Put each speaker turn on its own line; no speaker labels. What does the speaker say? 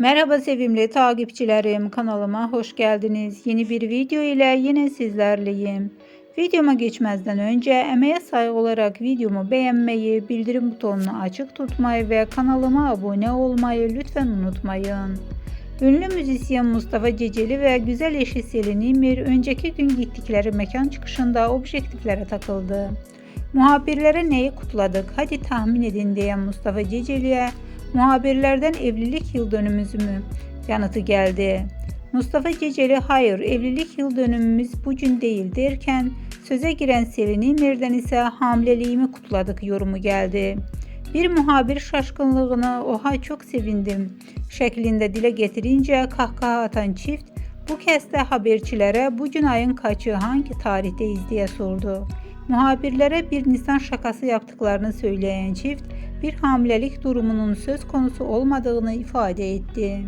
Merhaba sevimli takipçilerim kanalıma hoş geldiniz. Yeni bir video ile yine sizlerleyim. Videoma geçmezden önce emeğe saygı olarak videomu beğenmeyi, bildirim butonunu açık tutmayı ve kanalıma abone olmayı lütfen unutmayın. Ünlü müzisyen Mustafa Ceceli ve güzel eşi Selin İmir önceki gün gittikleri mekan çıkışında objektiflere takıldı. Muhabirlere neyi kutladık hadi tahmin edin diyen Mustafa Ceceli'ye muhabirlerden evlilik yıl dönümümüz mü yanıtı geldi. Mustafa Ceceli hayır evlilik yıl dönümümüz bugün değil derken söze giren Selin İmir'den ise hamileliğimi kutladık yorumu geldi. Bir muhabir şaşkınlığını oha çok sevindim şeklinde dile getirince kahkaha atan çift bu kez de haberçilere bugün ayın kaçı hangi tarihteyiz diye sordu. Muhabirlere bir Nisan şakası yaptıklarını söyleyen çift bir hamilelik durumunun söz konusu olmadığını ifade etti.